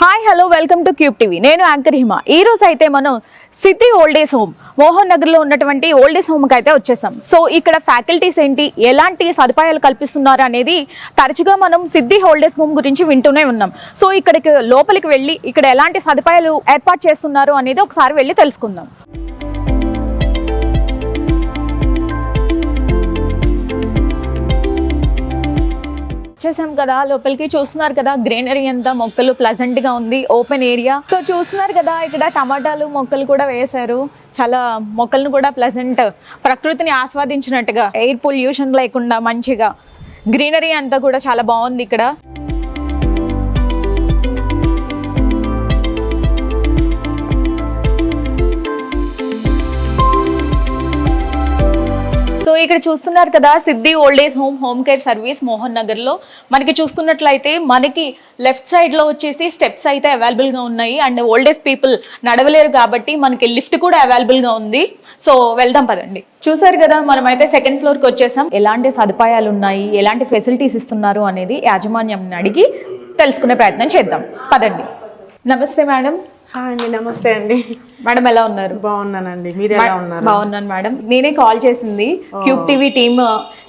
Hi hello welcome to cube TV నేను anchor Hima. ఈ రోజు అయితే మనం సిటీ ఓల్డేజ్ హోమ్ మోహన్ నగర్లో ఉన్నటువంటి ఓల్డేజ్ హోమ్కి అయితే వచ్చేసాం. సో ఇక్కడ ఫ్యాకల్టీస్ ఏంటి? ఎలాంటి సదుపాయాలు కల్పిస్తున్నారు అనేది తరచుగా మనం సిద్ధి ఓల్డ్ హోమ్ గురించి వింటూనే ఉన్నాం. సో ఇక్కడికి లోపలికి వెళ్ళి ఇక్కడ ఎలాంటి సదుపాయాలు ఏర్పాటు చేస్తున్నారు అనేది ఒకసారి వెళ్ళి తెలుసుకుందాం. వచ్చేసాం కదా లోపలికి చూస్తున్నారు కదా గ్రీనరీ అంతా మొక్కలు ప్లజెంట్గా ఉంది ఓపెన్ ఏరియా సో చూస్తున్నారు కదా ఇక్కడ టమాటాలు మొక్కలు కూడా వేశారు. చాలా మొక్కలను కూడా ప్లజెంట్ ప్రకృతిని ఆస్వాదించినట్టుగా ఎయిర్ పొల్యూషన్ లేకుండా మంచిగా. గ్రీనరీ అంతా కూడా చాలా బాగుంది ఇక్కడ. ఇక్కడ చూస్తున్నారు కదా Siddhi old age home home care service Mohan నగర్లో మనకి చూసుకున్నట్లయితే మనకి లెఫ్ట్ సైడ్లో వచ్చేసి స్టెప్స్ అయితే అవైలబుల్గా ఉన్నాయి. అండ్ ఓల్డ్ ఏజ్ పీపుల్ నడవలేరు కాబట్టి మనకి లిఫ్ట్ కూడా అవైలబుల్గా ఉంది. సో వెళ్దాం పదండి. చూసారు కదా మనం అయితే సెకండ్ ఫ్లోర్కి వచ్చేసాం. ఎలాంటి సదుపాయాలు ఉన్నాయి? ఎలాంటి ఫెసిలిటీస్ ఇస్తున్నారు అనేది యాజమాన్యం అడిగి తెలుసుకునే ప్రయత్నం చేద్దాం. పదండి. నమస్తే మేడం. హాయ్ అండి నమస్తే అండి. మేడం ఎలా ఉన్నారు? బాగున్నానండి. మీరు ఎలా ఉన్నారు? బాగున్నాను మేడం. నేనే కాల్ చేసింది. Cube TV team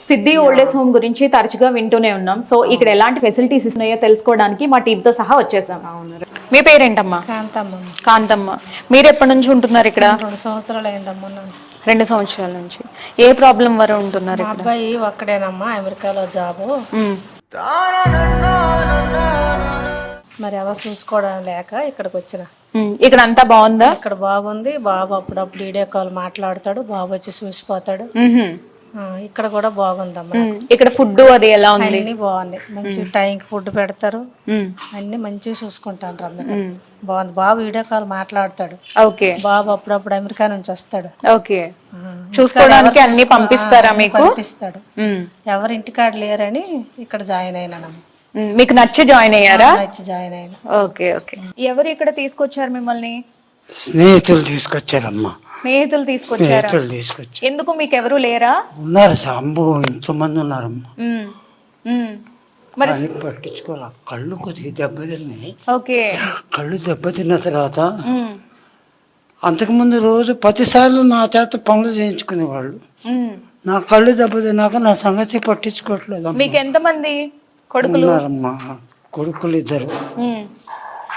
Siddhi old age home గురించి తరచుగా వింటూనే ఉన్నాం. సో ఇక్కడ ఎలాంటి ఫెసిలిటీస్ ఉన్నాయో తెలుసుకోవడానికి మా టీమ్తో సహా వచ్చేసాం. మీ పేరేంటమ్మా? కాంతమ్మ. కాంతమ్మ. మీరు ఎప్పటి నుంచి ఉంటున్నారు ఇక్కడ? రెండు సంవత్సరాలు అయిందమ్మా రెండు సంవత్సరాల నుంచి. ఏ ప్రాబ్లం వరకు ఉంటున్నారు అబ్బాయి ఒక్కడేనమ్మా అమెరికాలో జాబు. మరి ఎవరు చూసుకోవడం లేక ఇక్కడికి వచ్చిన. ఇక్కడ అంతా బాగుందా? ఇక్కడ బాగుంది. బాబు అప్పుడప్పుడు వీడియో కాల్ మాట్లాడతాడు. బాబు వచ్చి చూసిపోతాడు. ఇక్కడ కూడా బాగుందమ్మా మ్మ్. ఇక్కడ ఫుడ్ అది ఎలా ఉంది? అన్ని బాగున్నాయి. మంచి టైంకి ఫుడ్ పెడతారు. అన్ని మంచిగా చూసుకుంటాను రమ్మ బాగుంది. బాబు వీడియో కాల్ మాట్లాడతాడు. ఓకే. బాబు అప్పుడప్పుడు అమెరికా నుంచి వస్తాడు. ఓకే. చూసుకోవడానికి అన్ని పంపిస్తారా మీకు? పంపిస్తాడు. ఎవరి ఇంటికాడ లేరని ఇక్కడ జాయిన్ అయినానమ్మ. మ్మ్. మీకు నచ్చి జాయిన్ అయ్యారా? వచ్చి జాయిన్ అయినా ఓకే ఓకే. ఎవరు ఇక్కడ తీసుకొచ్చారు మిమ్మల్ని? స్నేహితులు తీసుకొచ్చారమ్మా. స్నేహితులు తీసుకొచ్చారా? స్నేహితులు తీసుకొచ్చారు. ఎందుకు మీకు ఎవరు లేరా? ఉన్నారు సాంబు ఇంతమంది ఉన్నారమ్మా. మ్మ్. మ్మ్. మరి పట్టించుకోవాలి? కళ్ళు కొద్దిగా దెబ్బతిన్నాయి ఓకే. కళ్ళు దెబ్బతిన్న తర్వాత మ్మ్. అంతకుముందు రోజు పదిసార్లు నా చేత పనులు చేయించుకునేవాళ్ళు. మ్మ్. నా కళ్ళు దెబ్బతిన్నాక నా సంగతి పట్టించుకోవట్లేదమ్మా. మీకు ఎంతమంది? కొడుకులు? ఉన్నారమ్మా. కొడుకులు ఇద్దరు.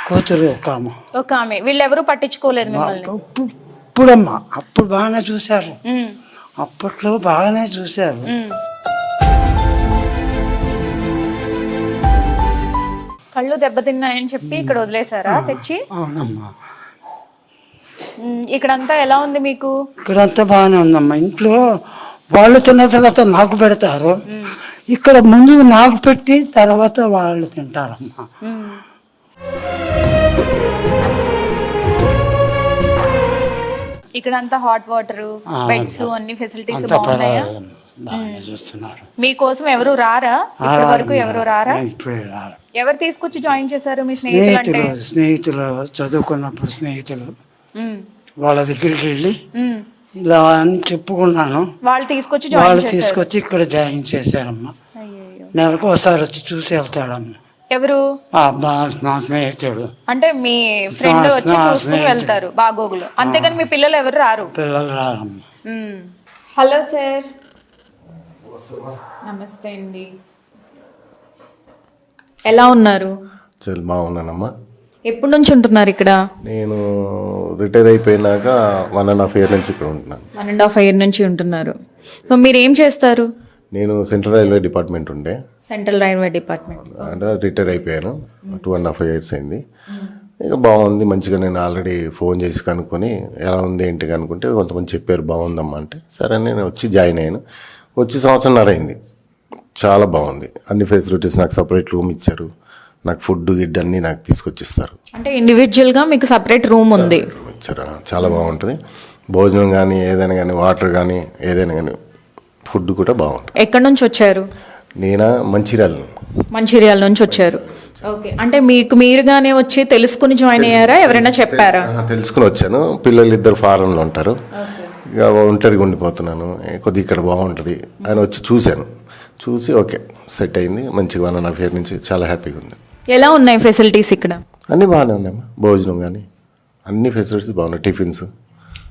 కూతురు ఒక ఆమె. ఒక ఆమె. వీళ్ళెవరూ పట్టించుకోలేదు మిమ్మల్ని? ఇప్పుడమ్మా. అప్పుడు బాగానే చూశారు. అప్పట్లో బాగానే చూశారు. కళ్ళు దెబ్బతిన్నాయని చెప్పి ఇక్కడ వదిలేసారా తెచ్చి? అవునమ్మా. మ్మ్. ఇక్కడంతా ఎలా ఉంది మీకు? ఇక్కడంతా బాగానే ఉందమ్మా. ఇంట్లో వాళ్ళు తిన్న తర్వాత నాకు పెడతారు. ఇక్కడ ముందు నాకు పెట్టి తర్వాత వాళ్ళు తింటారమ్మా. మ్మ్. ఇక్కడంతా హాట్ వాటర్ బెడ్స్ అన్ని ఫెసిలిటీస్ అంతా బాగున్నాయా? చూస్తున్నారు. మీకోసం ఎవరు రారా? ఇప్పటి వరకు ఎవరు రారా? ఇప్పుడే రారు ఎవరు తీసుకొచ్చి జాయిన్ చేశారు మీ స్నేహితులు స్నేహితులు చదువుకున్నప్పుడు స్నేహితులు. వాళ్ళ దగ్గరికి వెళ్ళి. ఇలా అని చెప్పుకున్నాను. వాళ్ళు తీసుకొచ్చి వాళ్ళు తీసుకొచ్చి ఇక్కడ జాయిన్ చేశారమ్మా. నెలకు ఒకసారి వచ్చి చూసి వెళ్తాడమ్మా ఎవరు? ఆ మా స్నేహితుడు. అంటే మీ ఫ్రెండ్ వచ్చి చూసుకుని. వెళ్తారు బాగోగులు. అంతేగాని మీ పిల్లలు ఎవరు రారు? పిల్లలు రారమ్మా. Hello sir. నమస్తే అండి. ఎలా ఉన్నారు? చాలా బాగున్నానమ్మా. ఎప్పటి నుంచి ఉంటున్నారు ఇక్కడ? నేను రిటైర్ అయిపోయినాక వన్ అండ్ హాఫ్ ఇయర్ నుంచి ఇక్కడ ఉంటున్నాను. వన్ అండ్ హాఫ్ ఇయర్ నుంచి ఉంటున్నారు. సో మీరు ఏం చేస్తారు? నేను సెంట్రల్ రైల్వే డిపార్ట్మెంట్ ఉండే. సెంట్రల్ రైల్వే డిపార్ట్మెంట్ అంటే రిటైర్ అయిపోయాను. టూ అండ్ హాఫ్ ఇయర్స్ అయింది. ఇక బాగుంది మంచిగా నేను ఆల్రెడీ ఫోన్ చేసి కనుక్కొని ఎలా ఉంది ఏంటి కనుక్కుంటే కొంతమంది చెప్పారు బాగుందమ్మా అంటే. సరే అని నేను వచ్చి జాయిన్ అయ్యాను. వచ్చి సంవత్సరంన్నర అయింది. చాలా బాగుంది. అన్ని ఫెసిలిటీస్ నాకు సపరేట్ రూమ్ ఇచ్చారు. నాకు ఫుడ్ గిడ్ అన్నీ నాకు తీసుకొచ్చిస్తారు. అంటే ఇండివిజువల్గా మీకు సపరేట్ రూమ్ ఉంది. ఇచ్చారు. చాలా బాగుంటుంది. భోజనం కానీ ఏదైనా కానీ వాటర్ కానీ ఏదైనా కానీ ఫుడ్ కూడా బాగుంటుంది. ఎక్కడి నుంచి వచ్చారు? నేనా మంచిర్యాల మంచిర్యాల నుంచి వచ్చారు. ఓకే. అంటే మీకు మీరుగానే వచ్చి తెలుసుకుని జాయిన్ అయ్యారా? ఎవరైనా చెప్పారా? తెలుసుకుని వచ్చాను. పిల్లలు ఇద్దరు ఫారెన్లో ఉంటారు. ఇక ఒంటరిగా ఉండిపోతున్నాను. ఏ, కొద్దిగా ఇక్కడ బాగుంటుంది అని వచ్చి చూశాను. చూసి ఓకే సెట్ అయింది. మంచిగా వన్ అండ్ హాఫ్ ఇయర్ నుంచి చాలా హ్యాపీగా ఉంది. ఎలా ఉన్నాయి ఫెసిలిటీస్ ఇక్కడ? అన్నీ బాగానే ఉన్నాయమ్మా. భోజనం కానీ అన్ని ఫెసిలిటీస్ బాగున్నాయి. Tiffins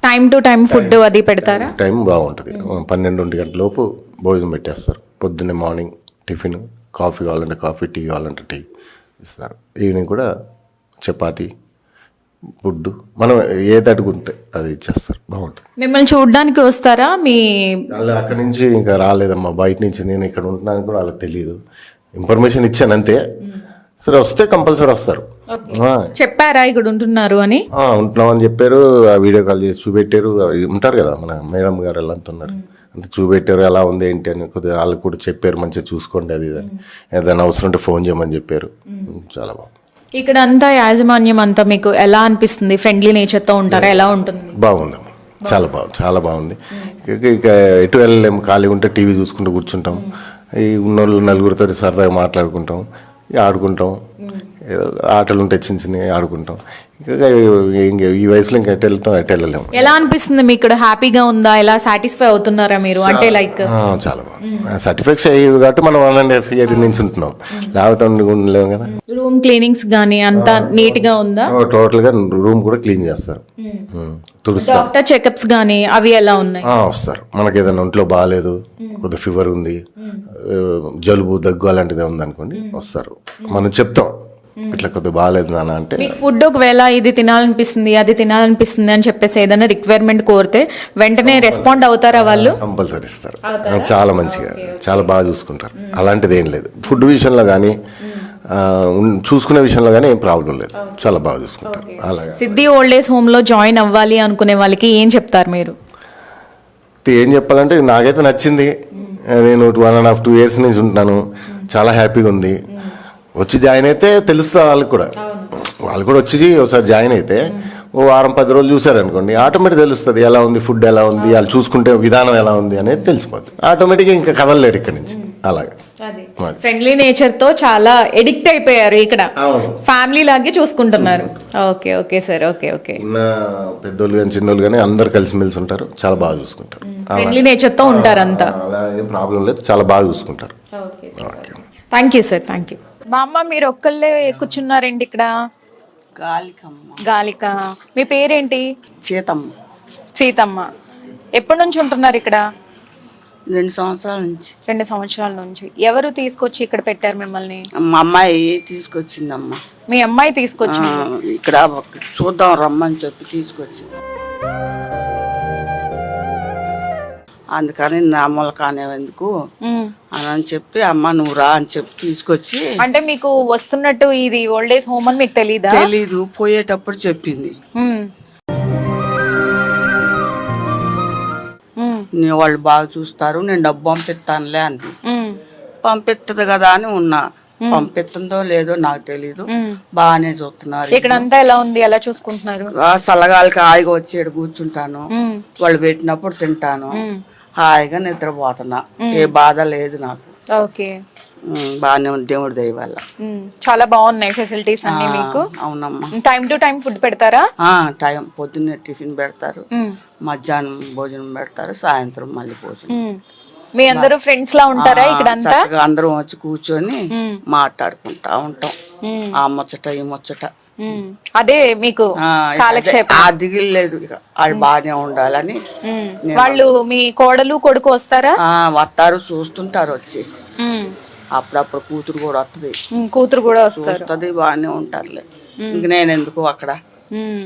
time to time food అది పెడతారా? టైం బాగుంటుంది. పన్నెండు ఒంటి గంటల లోపు భోజనం పెట్టేస్తారు. పొద్దున్నే మార్నింగ్ టిఫిన్ కాఫీ కావాలంటే కాఫీ టీ కావాలంటే టీ ఇస్తారు. ఈవినింగ్ కూడా చపాతి ఫుడ్ మనం ఏది అడుగుంటే అది ఇచ్చేస్తారు. బాగుంటుంది. మిమ్మల్ని చూడడానికి వస్తారా? మీ వాళ్ళు అక్కడి నుంచి ఇంకా రాలేదమ్మా. బయట నుంచి నేను ఇక్కడ ఉంటున్నాను కూడా వాళ్ళకి తెలియదు ఇన్ఫర్మేషన్ ఇచ్చాను అంతే. సరే వస్తే కంపల్సరీ వస్తారు. చెప్పారా ఇక్కడ ఉంటున్నారు అని? ఆ, ఉంటున్నామని చెప్పారు. ఆ వీడియో కాల్ చేసి చూపెట్టారు. ఉంటారు కదా మన మేడం గారు ఎలా ఉన్నారు అంత చూపెట్టారు ఎలా ఉంది ఏంటి అని కొద్దిగా వాళ్ళు కూడా చెప్పారు మంచిగా చూసుకోండి అది ఇది అని. ఏదైనా అవసరం ఉంటే ఫోన్ చేయమని చెప్పారు. చాలా బాగుంది. ఇక్కడ అంతా యాజమాన్యం అంతా మీకు ఎలా అనిపిస్తుంది? ఫ్రెండ్లీ నేచర్తో ఉంటారా? ఎలా ఉంటుంది? బాగుందమ్మా చాలా బాగుంది. చాలా బాగుంది. ఇక ఎటు వెళ్ళలేము ఖాళీగా ఉంటే టీవీ చూసుకుంటూ కూర్చుంటాం. ఈ ఉన్నోళ్ళు నలుగురితో సరదాగా మాట్లాడుకుంటాం. ఆడుకుంటాం. ఏదో ఆటలు ఉంటే చిన్న చిన్నవి ఆడుకుంటాం. ఇంకా ఇంక ఈ వయసులో ఇంకా ఎటు వెళ్తాం ఎటు వెళ్ళలేము ఎలా అనిపిస్తుంది మీకు ఇక్కడ? హ్యాపీగా ఉందా? ఎలా సాటిస్ఫై అవుతున్నారా మీరు? అంటే లైక్ ఆ, చాలా బాగుంది. సర్టిఫికేట్స్ అయ్యి కాబట్టి మనం వన్ అండ్ హాఫ్ ఇయర్ నుంచి ఉంటున్నాం లేకపోతే ఉండి- ఉండలేము కదా. రూమ్ క్లీనింగ్స్ గానీ అంతా నీట్గా ఉందా? టోటల్గా రూమ్ కూడా క్లీన్ చేస్తారు. ఉమ్, తుడుస్తారు. డాక్టర్ చెకప్స్ గానీ అవి ఎలా ఉన్నాయి? ఆ, వస్తారు. మనకి ఏదైనా ఒంట్లో బాగాలేదు కొద్దిగా ఫీవర్ ఉంది ఆ, జలుబు దగ్గు అలాంటిది ఉంది అనుకోండి వస్తారు. మనం చెప్తాం. ఇట్లా కొద్దిగా బాగాలేదు నాన్న అంటే ఫుడ్ ఒకవేళ ఇది తినాలనిపిస్తుంది అది తినాలనిపిస్తుంది అని చెప్పేసి ఏదైనా రిక్వైర్మెంట్ కోరితే వెంటనే రెస్పాండ్ అవుతారా వాళ్ళు? కంపల్సరీ ఇస్తారు. చాలా మంచిగా చాలా బాగా చూసుకుంటారు. అలాంటిది ఏం లేదు. ఫుడ్ విషయంలో కానీ చూసుకునే విషయంలో కానీ ఏం ప్రాబ్లం లేదు. చాలా బాగా చూసుకుంటారు. అలాగే. సిద్ధి ఓల్డ్ ఏజ్ హోమ్లో జాయిన్ అవ్వాలి అనుకునే వాళ్ళకి ఏం చెప్తారు మీరు? ఏం చెప్పాలంటే నాకైతే నచ్చింది. నేను one and half two years నుంచి ఉంటున్నాను. చాలా హ్యాపీగా ఉంది. వచ్చి జాయిన్ అయితే తెలుస్తుంది వాళ్ళకి కూడా. వాళ్ళు కూడా వచ్చి ఒకసారి జాయిన్ అయితే ఓ వారం పది రోజులు చూసారనుకోండి ఆటోమేటిక్ తెలుస్తుంది ఎలా ఉంది ఫుడ్ ఎలా ఉంది వాళ్ళు చూసుకుంటే విధానం ఎలా ఉంది అనేది తెలిసిపోతుంది ఆటోమేటిక్గా ఇంకా కదలలేరు ఇక్కడ నుంచి. అలాగే. ఫ్రెండ్లీ నేచర్తో చాలా ఎడిక్ట్ అయిపోయారు ఇక్కడ. ఫ్యామిలీ లాగే చూసుకుంటున్నారు. Okay okay sir okay okay. పెద్దోళ్ళు కానీ చిన్నోళ్ళు కానీ అందరు కలిసిమెలిసి ఉంటారు. చాలా బాగా చూసుకుంటారు. ఫ్రెండ్లీ నేచర్తో ఉంటారంతా. అలా ఏం ప్రాబ్లం లేదు. చాలా బాగా చూసుకుంటారు. Okay thank you sir thank you బామ్మ మీరు ఒక్కళ్ళే కూర్చున్నారేంటి ఇక్కడ? గాలికమ్మ. గాలిక. మీ పేరేంటి? సీతమ్మ. సీతమ్మ. ఎప్పటి నుంచి ఉంటున్నారు ఇక్కడ? రెండు సంవత్సరాల నుంచి. రెండు సంవత్సరాల నుంచి. ఎవరు తీసుకొచ్చి ఇక్కడ పెట్టారు మిమ్మల్ని? మా అమ్మాయి తీసుకొచ్చిందమ్మ. మీ అమ్మాయి తీసుకొచ్చి ఇక్కడ చూద్దాం రమ్మని చెప్పి తీసుకొచ్చింది. అందుకని నా మూలకానే ఎందుకు మ్మ్. అని అని చెప్పి అమ్మ నువ్వు రా అని చెప్పి తీసుకొచ్చి అంటే మీకు వస్తున్నట్టు ఇది ఓల్డ్ ఏజ్ హోమ్ అని మీకు తెలీదా? తెలీదు. పోయేటప్పుడు చెప్పింది. వాళ్ళు బాగా చూస్తారు నేను డబ్బు పంపిస్తానులే అంది. పంపిస్తుంది కదా అని ఉన్నా. పంపిస్తుందో లేదో నాకు తెలీదు. బాగానే చూస్తున్నారు. ఇక్కడ అంతా ఎలా ఉంది? ఎలా చూసుకుంటున్నారు? చల్లగాలికి హాయిగా వచ్చి కూర్చుంటాను. వాళ్ళు పెట్టినప్పుడు తింటాను. హాయిగా నిద్రపోతున్నా. ఏ బాధ లేదు నాకు. ఓకే. బాగానే ఉంది దేవుడి దయ వల్ల. చాలా బాగున్నాయి ఫెసిలిటీస్ అన్ని మీకు? అవునమ్మా. టైం టు టైం ఫుడ్ పెడతారా? టైం పొద్దున్నే టిఫిన్ పెడతారు. మధ్యాహ్నం భోజనం పెడతారు. సాయంత్రం మళ్ళీ భోజనం. మీ అందరూ ఫ్రెండ్స్ లా ఉంటారా ఇక్కడ అందరం వచ్చి కూర్చొని మాట్లాడుకుంటా ఉంటాం. ఆ ముచ్చట ఈ ముచ్చట. అదే మీకు ఆ, కాలక్షేపం. ఆ దిగులు లేదు. ఇక వాళ్ళు బాగానే ఉండాలని. వాళ్ళు మీ కోడలు కొడుకు వస్తారా? వస్తారు చూస్తుంటారు వచ్చి. అప్పుడప్పుడు కూతురు కూడా వస్తుంది. కూతురు కూడా వస్తారు. వస్తుంది బాగానే ఉంటారులే. ఇంక నేను ఎందుకు అక్కడ.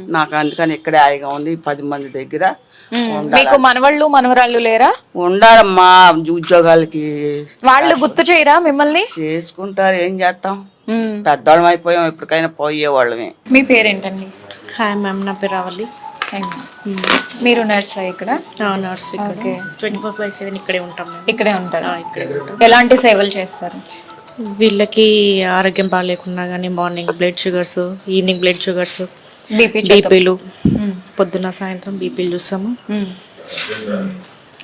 నాకు అందుకని ఇక్కడే హాయిగా ఉంది పది మంది దగ్గర. మీకు మనవళ్ళు మనవరాళ్ళు లేరా? ఉండాలమ్మా ఉద్యోగాలకి వాళ్ళు గుర్తు చేయరా మిమ్మల్ని? చేసుకుంటారు ఏం చేస్తాం. పెద్దవాళ్ళం అయిపోయాం ఎప్పటికైనా పోయేవాళ్ళమే. మీ పేరేంటండి? హాయ్ మ్యామ్ నా పేరు రావాలి మీరు నర్సా ఇక్కడ? Nurse okay twenty four by seven ఇక్కడే ఉంటాం మేము. ఇక్కడే ఉంటారు? ఎలాంటి సేవలు చేస్తారు? వీళ్ళకి ఆరోగ్యం బాగాలేకున్నా కానీ morning blood sugars evening blood sugars BP బీపీలు పొద్దున్న సాయంత్రం బీపీలు చూస్తాము.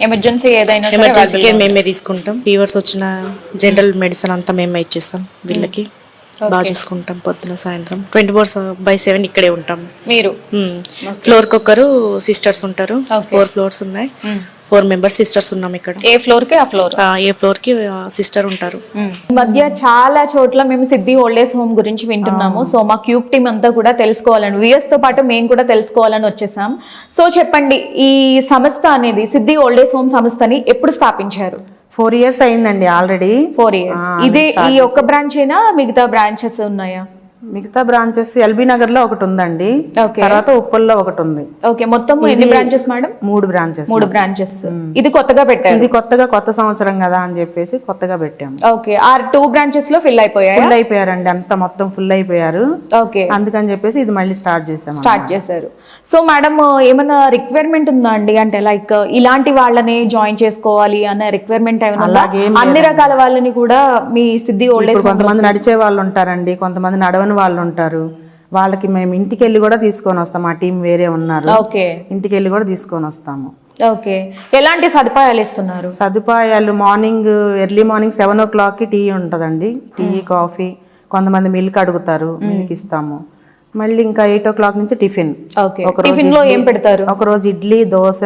ఎమర్జెన్సీ ఏదైనా సరే ఎమర్జెన్సీ మేమే తీసుకుంటాం. ఫీవర్స్ వచ్చిన జనరల్ మెడిసిన్ అంతా మేమే ఇచ్చేస్తాం వీళ్ళకి. బాగా చూసుకుంటాం పొద్దున సాయంత్రం. ట్వంటీ ఫోర్ బై సెవెన్ ఇక్కడే ఉంటాం. మీరు? ఫ్లోర్కి ఒకరు సిస్టర్స్ ఉంటారు. Okay. ఫోర్ ఫ్లోర్స్ ఉన్నాయి. ఫోర్ మెంబర్స్ సిస్టర్స్ ఉన్నాం ఇక్కడ. ఏ ఫ్లోర్కి ఆ ఫ్లోర్? ఆ, ఏ ఫ్లోర్కి సిస్టర్ ఉంటారు. ఈ మధ్య చాలా చోట్ల మేము సిద్ధి ఓల్డేజ్ హోమ్ గురించి వింటున్నాము. సో మా క్యూబ్ టీమ్ అంతా కూడా తెలుసుకోవాలని విఎస్తో పాటు మేము కూడా తెలుసుకోవాలని వచ్చేసాం. సో చెప్పండి ఈ సంస్థ అనేది సిద్ధి ఓల్డేజ్ హోమ్ సంస్థని ఎప్పుడు స్థాపించారు? ఫోర్ ఇయర్స్ అయిందండి ఆల్రెడీ ఫోర్ ఇయర్స్ ఇదే ఈ ఒక్క బ్రాంచ్ అయినా మిగతా బ్రాంచెస్ ఉన్నాయా? మిగతా బ్రాంచెస్ ఎల్బీ నగర్లో ఒకటి ఉందండి. తర్వాత ఉప్పల్లో ఒకటి ఉంది. ఓకే మొత్తం ఎన్ని బ్రాంచెస్ మేడం మూడు బ్రాంచెస్ మూడు బ్రాంచెస్ ఇది కొత్తగా పెట్టారు? ఇది కొత్తగా కొత్త సంవత్సరం కదా అని చెప్పేసి కొత్తగా పెట్టాము. ఓకే ఆ టూ బ్రాంచెస్లో ఫిల్ అయిపోయాయా? ఫుల్ అయిపోయారండి అంత మొత్తం ఫుల్ అయిపోయారు. ఓకే. అందుకని చెప్పేసి ఇది మళ్ళీ స్టార్ట్ చేసాము స్టార్ట్ చేశారు. సో మేడం ఏమైనా రిక్వైర్మెంట్ ఉందా అండి? అంటే లైక్ ఇలాంటి వాళ్ళని జాయిన్ చేసుకోవాలి అన్న రిక్వైర్మెంట్ ఏమైనా అన్ని రకాల వాళ్ళని కూడా మీ సిద్ధి ఓల్డ్ కొంతమంది నడిచే వాళ్ళు ఉంటారండి. కొంతమంది నడవని వాళ్ళు ఉంటారు వాళ్ళకి మేము ఇంటికి వెళ్ళి కూడా తీసుకొని వస్తాం. మా టీం వేరే ఉన్నారు. ఇంటికి వెళ్ళి కూడా తీసుకొని వస్తాము. ఓకే. ఎలాంటి సదుపాయాలు ఇస్తున్నారు? సదుపాయాలు మార్నింగ్ ఎర్లీ మార్నింగ్ సెవెన్ ఓ క్లాక్కి టీ ఉంటుందండి. టీ కాఫీ కొంతమంది మిల్క్ అడుగుతారు. మిల్క్ ఇస్తాము. మళ్ళీ ఇంకా ఎయిట్ ఓ క్లాక్ నుంచి టిఫిన్ టిఫిన్లో ఏం పెడతారు? ఒక రోజు ఇడ్లీ దోశ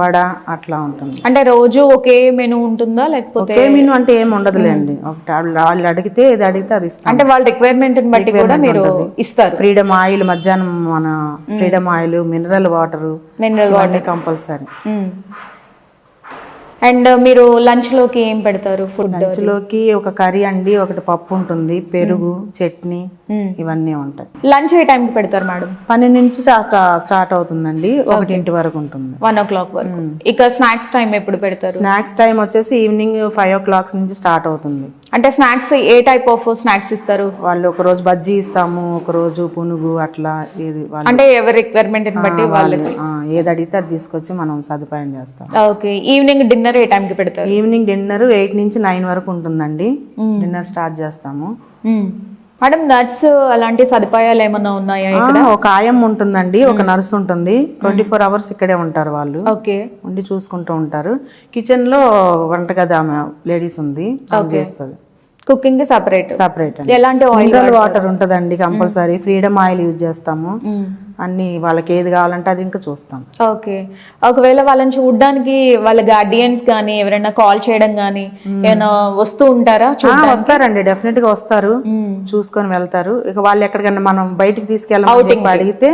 వడ అట్లా ఉంటుంది. అంటే రోజు ఒకే మెనూ ఉంటుందా? లేకపోతే ఒకే మెనూ అంటే ఏం ఉండదులేండి. ఒకటి వాళ్ళు అడిగితే ఏది అడిగితే అది ఇస్తాం. అంటే వాళ్ళ రిక్వైర్మెంట్ బట్టి కూడా మీరు ఇస్తారు. ఫ్రీడమ్ ఆయిల్ మధ్యాహ్నం మన freedom oil mineral water mineral అన్ని కంపల్సరీ అండ్ మీరు లంచ్లోకి ఏం పెడతారు? ఫుడ్లోకి ఒక కర్రీ అండి ఒకటి పప్పు ఉంటుంది పెరుగు చట్నీ ఇవన్నీ ఉంటాయి. లంచ్ ఏ టైంకి పెడతారు మేడం? పన్నెండు నుంచి స్టార్ట్ అవుతుందండి ఒకటింటి వరకు ఉంటుంది. వన్ ఓ క్లాక్ వరకు ఇక స్నాక్స్ టైం ఎప్పుడు పెడతారు? స్నాక్స్ టైం వచ్చేసి ఈవినింగ్ ఫైవ్ ఓ క్లాక్ నుంచి స్టార్ట్ అవుతుంది. అంటే స్నాక్స్ ఏ టైప్ ఆఫ్ స్నాక్స్ ఇస్తారు? వాళ్ళు ఒక రోజు బజ్జీ ఇస్తాము ఒక రోజు పునుగు అట్లా ఏది అంటే ఎవరి రిక్వైర్మెంట్ బట్టి వాళ్ళకి. ఏది అడిగితే అది తీసుకొచ్చి మనం సదుపాయం చేస్తాం. ఓకే. ఈవినింగ్ డిన్నర్ ఏ టైంకి పెడతారు? ఈవినింగ్ డిన్నర్ ఎయిట్ నుంచి నైన్ వరకు ఉంటుందండి. డిన్నర్ స్టార్ట్ చేస్తాము. మేడం నర్స్ అలాంటి సదుపాయాలు ఏమన్నా ఉన్నాయా ఆ, ఒక ఆయం ఉంటుందండి ఒక నర్స్ ఉంటుంది. ట్వంటీ ఫోర్ అవర్స్ ఇక్కడే ఉంటారు వాళ్ళు. ఓకే. ఉండి చూసుకుంటూ ఉంటారు. కిచెన్లో వంటగది ఆమె లేడీస్ ఉంది చేస్తుంది. Cooking separate. సపరేట్ ఎలాంటి ఆయిల్ వాటర్ ఉంటుందండి కంపల్సరీ. ఫ్రీడమ్ ఆయిల్ యూజ్ చేస్తాము. అన్ని వాళ్ళకి ఏది కావాలంటే అది ఇంకా చూస్తాం. ఓకే. ఒకవేళ వాళ్ళని చూడడానికి వాళ్ళ గార్డియన్స్ కానీ ఎవరైనా కాల్ చేయడం కానీ ఏమైనా వస్తూ ఉంటారా వస్తారండి డెఫినెట్గా వస్తారు చూసుకొని వెళ్తారు. ఇక వాళ్ళు ఎక్కడికైనా మనం బయటికి తీసుకెళ్ళమని చెప్పి అడిగితే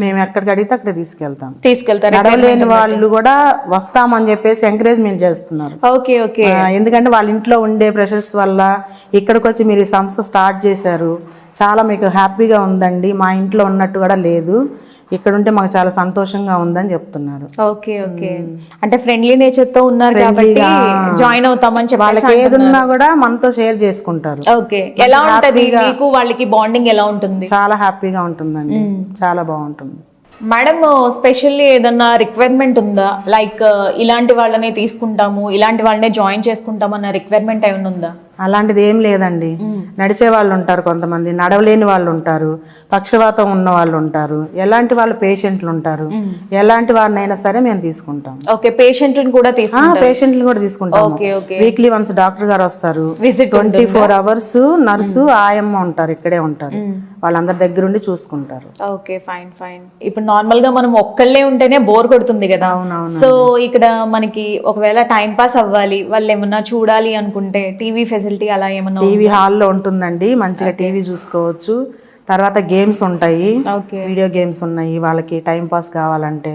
మేము. ఎక్కడికి అడిగితే అక్కడ తీసుకెళ్తాం. తీసుకెళ్తారా నడవలేని వాళ్ళు కూడా వస్తామని చెప్పేసి ఎంకరేజ్మెంట్ చేస్తున్నారు. Okay okay. ఎందుకంటే వాళ్ళ ఇంట్లో ఉండే ప్రెషర్స్ వల్ల ఇక్కడికి వచ్చి మీరు ఈ సంస్థ స్టార్ట్ చేశారు. చాలా మీకు హ్యాపీగా ఉందండి. మా ఇంట్లో ఉన్నట్టు కూడా లేదు. ఇక్కడ ఉంటే మాకు చాలా సంతోషంగా ఉందని చెప్తున్నారు. Okay okay. అంటే ఫ్రెండ్లీ నేచర్తో ఉన్నారు కాబట్టి జాయిన్ అవుతామని చెప్పి వాళ్ళకి ఏది ఉన్నా కూడా మనతో షేర్ చేసుకుంటారు. ఓకే. ఎలా ఉంటది? మీకు వాళ్ళకి బాండింగ్ ఎలా ఉంటుంది? చాలా హ్యాపీగా ఉంటుందండి. చాలా బాగుంటుంది. మేడం స్పెషల్లీ ఏదన్నా రిక్వైర్మెంట్ ఉందా? లైక్ ఇలాంటి వాళ్ళనే తీసుకుంటాము ఇలాంటి వాళ్ళనే జాయిన్ చేసుకుంటాం అన్న రిక్వైర్మెంట్ ఏమైనా ఉందా? అలాంటిది ఏం లేదండి. నడిచే వాళ్ళు ఉంటారు కొంతమంది నడవలేని వాళ్ళు ఉంటారు పక్షవాతం ఉన్న వాళ్ళు ఉంటారు ఎలాంటి వాళ్ళు పేషెంట్లు ఉంటారు ఎలాంటి వారినైనా సరే మేము తీసుకుంటాం. ఓకే పేషెంట్లను కూడా పేషెంట్లు కూడా తీసుకుంటాం okay okay. Weekly once doctor గారు వస్తారు. ట్వంటీ ఫోర్ అవర్స్ నర్సు ఆయమ్మ ఉంటారు ఇక్కడే ఉంటారు. వాళ్ళందరి దగ్గరుండి చూసుకుంటారు. Okay fine fine. ఇప్పుడు నార్మల్గా మనం ఒక్కళ్ళే ఉంటేనే బోర్ కొడుతుంది కదా. సో ఇక్కడ మనకి ఒకవేళ టైం పాస్ అవ్వాలి వాళ్ళు ఏమన్నా చూడాలి అనుకుంటే టీవీ ఫెసిలిటీ అలా ఏమన్నా టీవీ హాల్లో ఉంటుందండి మంచిగా టీవీ చూసుకోవచ్చు. తర్వాత గేమ్స్ ఉంటాయి వీడియో గేమ్స్ ఉన్నాయి వాళ్ళకి టైం పాస్ కావాలంటే.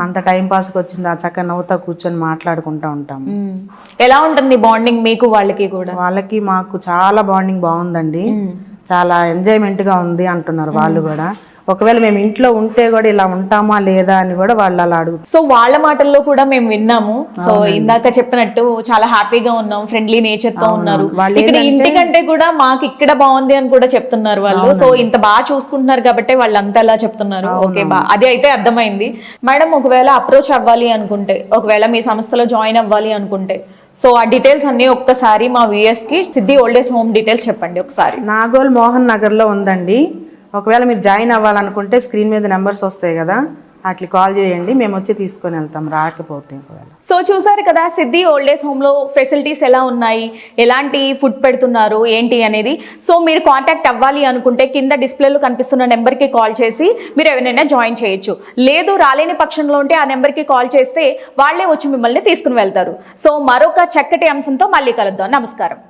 అంత టైం పాస్కి వచ్చింది చక్కగా నవ్వుతా కూర్చొని మాట్లాడుకుంటా ఉంటాం మ్మ్. ఎలా ఉంటుంది బాండింగ్ మీకు వాళ్ళకి కూడా? వాళ్ళకి మాకు చాలా బాండింగ్ బాగుందండి. చాలా ఎంజాయ్మెంట్గా ఉంది అంటున్నారు వాళ్ళు కూడా. ఒకవేళ మేము ఇంట్లో ఉంటే కూడా ఇలా ఉంటామా లేదా అని కూడా వాళ్ళు అలా అడుగుతారు సో వాళ్ళ మాటల్లో కూడా మేము విన్నాము. సో ఇందాక చెప్పినట్టు చాలా హ్యాపీగా ఉన్నాం ఫ్రెండ్లీ నేచర్తో ఉన్నారు. ఇక్కడ ఇంటికంటే కూడా మాకు ఇక్కడ బాగుంది అని కూడా చెప్తున్నారు వాళ్ళు. సో ఇంత బాగా చూసుకుంటున్నారు కాబట్టి వాళ్ళు అంతా ఎలా చెప్తున్నారు. ఓకే బా అది అయితే అర్థమైంది. మేడం ఒకవేళ అప్రోచ్ అవ్వాలి అనుకుంటే ఒకవేళ మీ సంస్థలో జాయిన్ అవ్వాలి అనుకుంటే సో ఆ డీటెయిల్స్ అన్ని ఒక్కసారి మా విఎస్కి సిద్ధి ఓల్డేజ్ హోమ్ డీటెయిల్స్ చెప్పండి ఒకసారి. నాగోల్ మోహన్ నగర్లో ఉందండి. ఒకవేళ మీరు జాయిన్ అవ్వాలనుకుంటే స్క్రీన్ మీద నెంబర్స్ వస్తాయి కదా. అట్లా కాల్ చేయండి మేము వచ్చి తీసుకొని వెళ్తాం రాకపోతే ఒకవేళ. సో చూసారు కదా సిద్ధి ఓల్డ్ ఏజ్ హోమ్లో ఫెసిలిటీస్ ఎలా ఉన్నాయి ఎలాంటి ఫుడ్ పెడుతున్నారు ఏంటి అనేది. సో మీరు కాంటాక్ట్ అవ్వాలి అనుకుంటే కింద డిస్ప్లేలో కనిపిస్తున్న నెంబర్కి కాల్ చేసి మీరు ఎవరైనా జాయిన్ చేయొచ్చు. లేదు రాలేని పక్షంలో ఉంటే ఆ నెంబర్కి కాల్ చేస్తే వాళ్ళే వచ్చి మిమ్మల్ని తీసుకుని వెళ్తారు. సో మరొక చక్కటి అంశంతో మళ్ళీ కలుద్దాం. నమస్కారం.